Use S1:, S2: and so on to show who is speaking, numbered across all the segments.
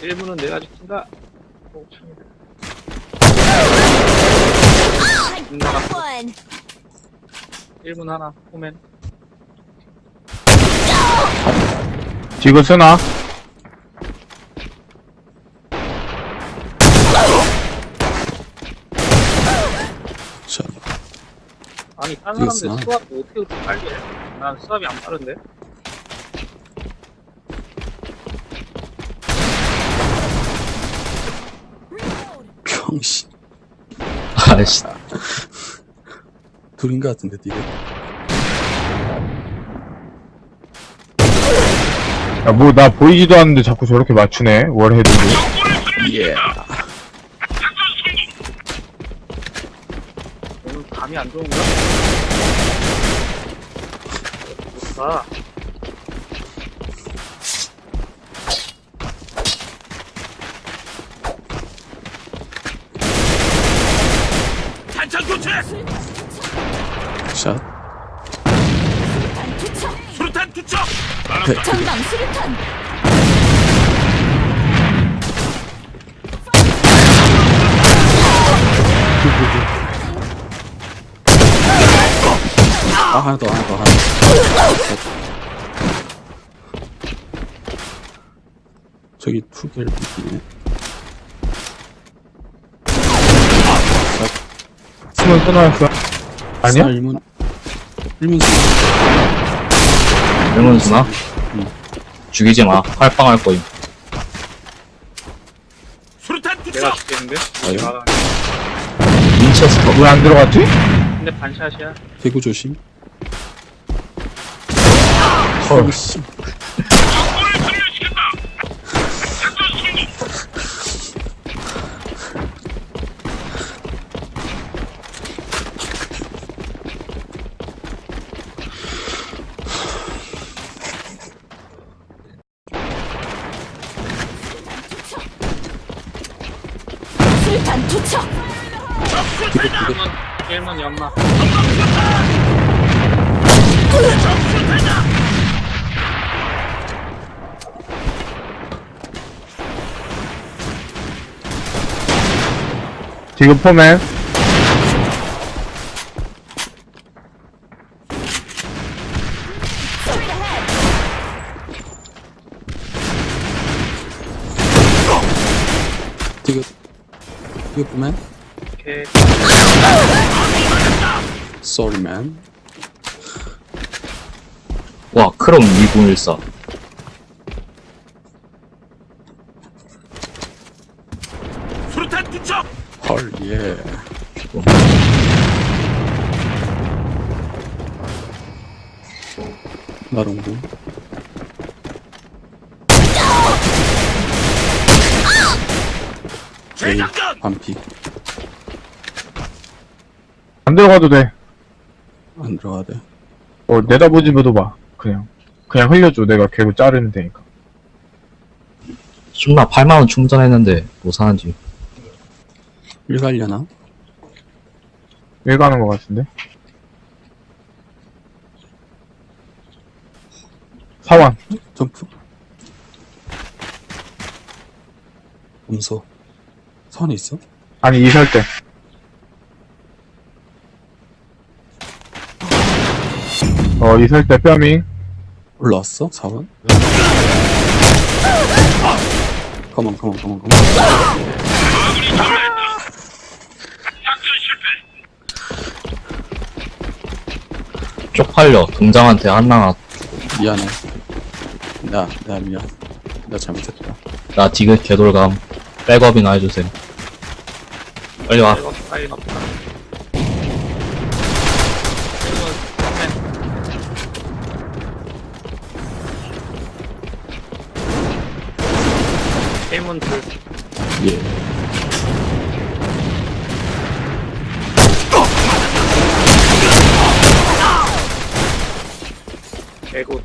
S1: 1분은 내가 지킨다. 오, 참. 빗나갔어.
S2: One.
S1: 1분 하나, 포맨.
S3: 지금 쓰나?
S4: 자,
S1: 아니, 딴
S4: 이거
S1: 사람들
S4: 쓰나?
S1: 수압 어떻게 그렇게 빨리 해? 난 수압이 안 빠른데?
S4: 병신.
S5: 아이씨.
S4: 둘인 것 같은데, 니가.
S3: 야, 뭐, 나 보이지도 않는데 자꾸 저렇게 맞추네. 월헤드도.
S4: 예.
S1: 오늘 감이 안 좋은가? 좋다.
S4: 샷.
S2: 수류탄 투척.
S6: 수류탄 투척!
S4: 네,
S2: 전방 수류탄.
S4: 아, 하나 더, 하나 더, 하나 더. 저기 두 개를 비비네.
S3: 쓰면 끊어놨어. 아니야?
S4: 살문. 일문
S5: 일문수나? 죽이지 마. 활빵할 거임.
S6: 수류탄
S1: 내가! 죽겠는데?
S4: 아유.
S1: 내가
S5: 윈체스터.
S3: 왜 안 들어갔지?
S1: 근데 반샷이야.
S4: 대구 조심.
S3: 헐.
S4: 씨.
S2: 수류탄 투척.
S4: 두개 두 개.
S1: 1문, 1문 연마.
S3: 지금 포맨.
S2: Ahead.
S4: 보면.
S1: 오케이.
S4: Sorry man.
S5: 와, 크롬 2014.
S6: 수류탄 투척!
S4: 헐 예. 나롱구. 제이
S6: 재장전!
S4: 반피
S3: 안 들어가도 돼.
S4: 안 들어가야 돼.
S3: 어, 내다보지 마도 봐. 그냥. 그냥 흘려줘. 내가 개구 자르면 되니까.
S5: 존나 8만원 충전했는데, 뭐 사는지.
S4: 일 갈려나?
S3: 왜 가는 것 같은데? 사원.
S4: 점프. 음소. 선이 있어?
S3: 아니, 이설 때. 어, 이설 때 뼈밍.
S4: 올라왔어? 4번? 컴온 컴온 컴온 컴온
S5: 쪽팔려. 동장한테 한나가,
S4: 미안해 나, 나 미안 나 잘못했다
S5: 나 디귿 개돌감. 백업이나 해주세요. 빨리 와.
S1: 이거 빨리 넣다. 1문 포맨. 일문 둘.
S4: 예
S1: 개구.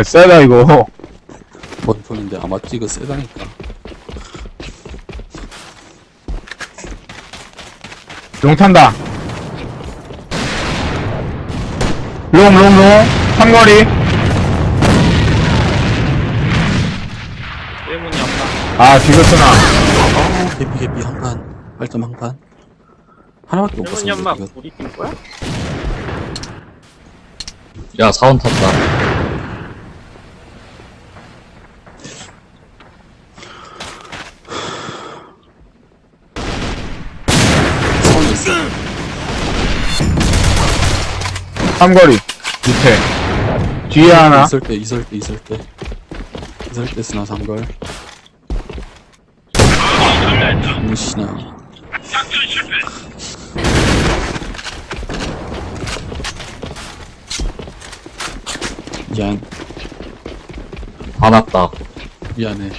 S3: 야, 세다, 이거.
S4: 원통인데 아마 찍어 세다니까
S3: 롱 탄다. 롱, 롱, 롱. 삼거리.
S1: 1문 연막.
S3: 아, 디귿스나.
S4: 아, 개피, 개피, 한 판. 발점 한 판. 하나밖에 못
S1: 1문
S4: 봤어.
S1: 연막
S4: 이거.
S1: 우리 팀 거야?
S5: 야, 사원 탔다.
S4: 선이 있어.
S3: 삼거리. 밑에. 뒤에 하나.
S4: 있을 때, 있을 때, 있을 때. 있을 때 쓰나 삼걸. 무시나. 미안,
S5: 화났다.
S4: 미안해.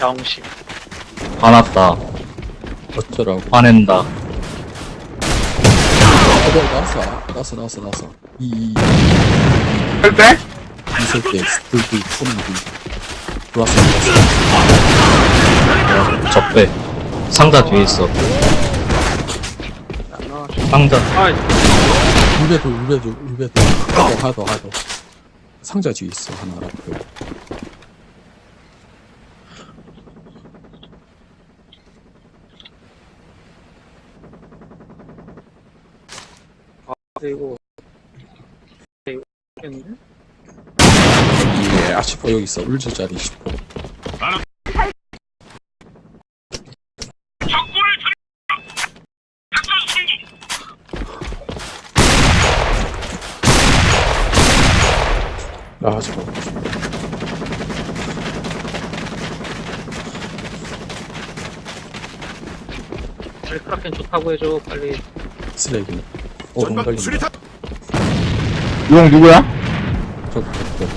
S1: 병신.
S5: 화났다.
S4: 어쩌라고.
S5: 화낸다.
S4: 어, 너 나왔어, 나왔어, 나왔어, 나왔어. 이, 이,
S3: 할 때?
S4: 있을 때, 불, 불, 푸는 불. 들어왔어, 들어왔어.
S5: 적배. 상자 뒤에 있어. 상자.
S1: 아,
S4: 울베도, 울베도, 울베도. 하도, 하도, 하도. 상자 뒤에 있어, 하나, 그.
S1: 이거. 이거. 했는데?
S4: 예, 아, 10호 여기 있어. 울저짜리 10호. 아, 저거.
S1: 빨리 크라켄 좋다고 해줘, 빨리.
S4: 쓰레기. 어, 돈.
S6: 수리탄
S3: 롱 누구야?
S4: 저거, 저거.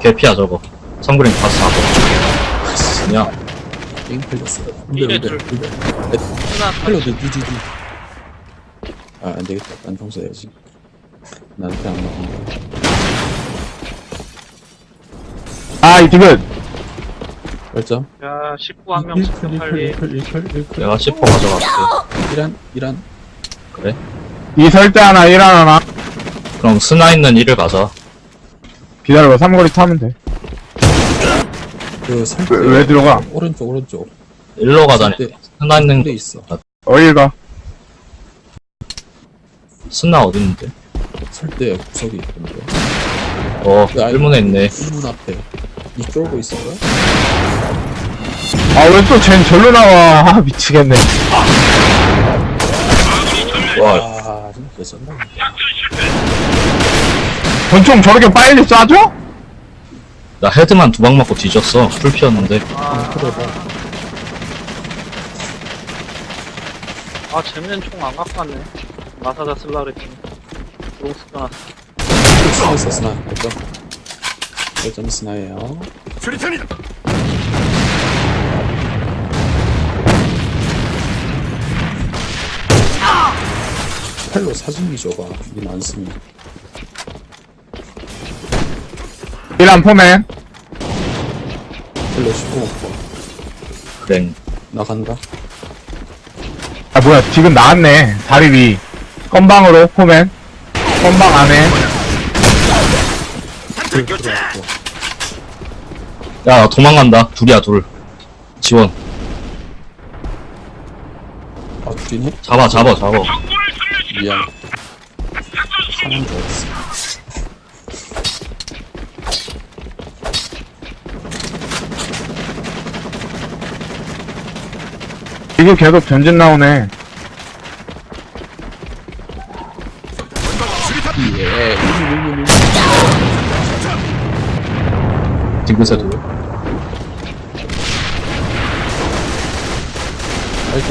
S5: 개피야, 저거. 선그린 가스 하고. 그냥,
S4: 게임 울베,
S1: 둘.
S4: 울베, 울베.
S1: 하나,
S4: 니. 아, 안 되겠다. 딴총 써야지. 나한테 안 나온다.
S3: 아, 이 디귿.
S4: 별점?
S1: 야, 19 한명 시켜, 빨리.
S4: 1클, 1클, 1클.
S5: 내가 10호 가져갈게.
S4: 이란, 이란.
S5: 그래?
S3: 이 설대 하나, 일 하나.
S5: 그럼 스나 있는 일을 가자.
S3: 기다려봐, 삼거리 타면 돼.
S4: 그, 설대.
S3: 왜, 왜 들어가?
S4: 오른쪽, 오른쪽.
S5: 일로 가자니. 스나 있는
S4: 데 있어.
S3: 어딜 가?
S5: 스나 어딨는데?
S4: 설대 구석이 있던데.
S5: 어,
S4: 그
S5: 1문에 있네.
S4: 일문 앞에. 이 쫄고 있어, 요
S3: 아, 왜 또 쟨 절로 나와. 아, 미치겠네.
S5: 와,
S4: 아, 진짜 쩐다.
S3: 권총 저렇게 빨리 쏴줘?
S5: 나 헤드만 두 방 맞고 뒤졌어. 풀 피었는데.
S1: 아,
S4: 그래, 봐.
S1: 아, 쟤는 총 안 갖고 왔네. 마사자 쓸라 그랬더니. 롱 쓰잖아.
S4: 스나 있어, 스나. 별점. 별점 스나예요.
S6: 수리탄이다
S4: 팔로 사진이 줘봐. 이게 많습니
S3: 일한 포맨.
S4: 팔로 15 먹고.
S5: 그래.
S4: 나간다.
S3: 아, 뭐야, 지금 나왔네. 다리 위. 건방으로, 포맨. 건방 안에.
S4: 둘 들어왔고.
S5: 야, 나 도망간다. 둘이야, 둘. 지원.
S4: 아?
S5: 잡아, 잡아, 잡아.
S4: 미안. 사람 좋았어.
S3: 이거 계속 전진 나오네.
S4: 예.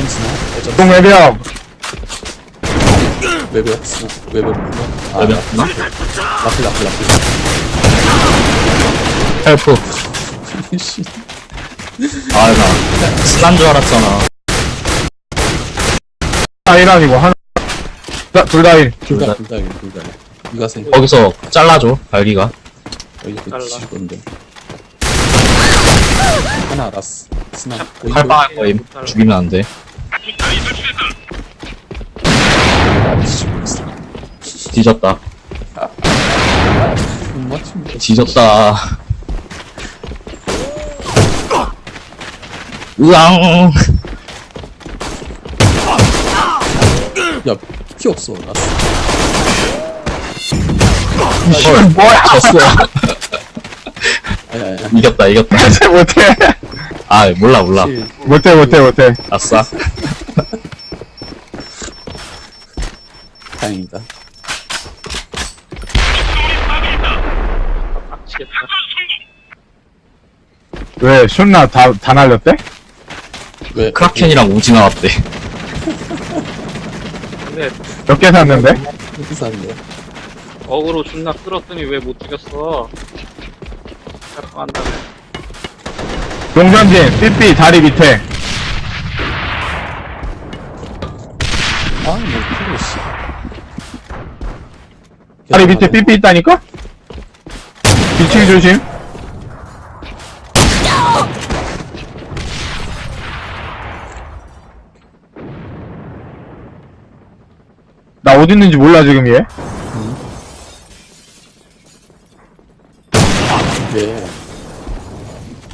S4: 스나. 별점
S3: 동 외벽.
S4: 외벽. 외벽? 아,
S5: 외벽?
S4: 라플, 라플, 라플.
S5: 헬프.
S4: 씨.
S5: 아, 나 스난 줄 알았잖아.
S3: 아, 일 아니고, 하나. 둘다 일.
S4: 둘 다, 둘 다, 둘 다. 이가생.
S5: 거기서 잘라줘, 발기가.
S4: 여기 그
S1: 잘라.
S4: 뒤질 건데. 하나 알았어. 스나.
S5: 칼빵할 거임. 죽이면 안 돼.
S6: 수탄이 설치됐다.
S4: 씨, 모르겠어.
S5: 뒤졌다.
S4: 못 맞춥니다.
S5: 뒤졌다. 으앙.
S4: 야, 피 없어. 나
S3: 헐, 뭐야?
S5: 졌어.
S4: 아니, 아니, 아니.
S5: 이겼다, 이겼다.
S3: 못해, 못해.
S5: 아, 몰라, 몰라.
S4: 실-
S3: 못해, 못해, 못해.
S5: 아싸.
S4: 다행이다.
S1: 빡치겠다.
S3: 왜, 슌나 다, 다 날렸대?
S4: 왜?
S5: 크라켄이랑 우지 나왔대.
S1: 근데
S3: 몇 개 샀는데?
S4: 사는데?
S1: 어그로 존나 끌었더니 왜 못 죽였어? 자꾸 한다며.
S3: 동전진, 삐삐, 다리 밑에.
S4: 아, 뭐, 필요 씨.
S3: 다리 밑에 삐삐 있다니까? 뒤치기 조심. 나 어디 있는지 몰라, 지금 얘.
S4: 왜?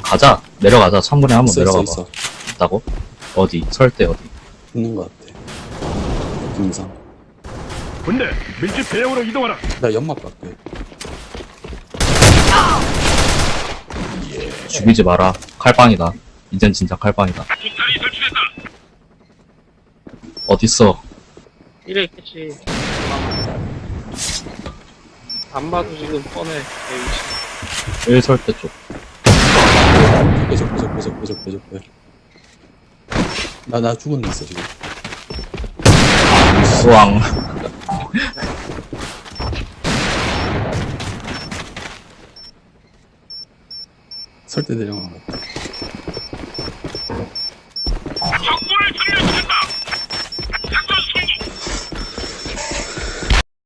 S5: 가자. 내려가자. 3분에 한번
S4: 있어, 있어,
S5: 내려가봐.
S4: 있어.
S5: 있다고? 어디? 설대 어디?
S4: 있는 것 같아. 동상.
S6: 군대 밀집 대형으로 이동하라.
S4: 나 연막 갈게.
S5: 죽이지 마라. 칼빵이다. 이젠 진짜 칼빵이다.
S6: 설치됐다.
S5: 어딨어?
S1: 이래 있겠지. 안 봐도 지금 뻔해. 내 위치.
S5: 1설대 쪽.
S4: 빼적, 빼적, 빼적, 빼적, 빼적, 빼. 나, 나 죽었네, 있어, 지금.
S5: 우왕.
S4: sorte de león.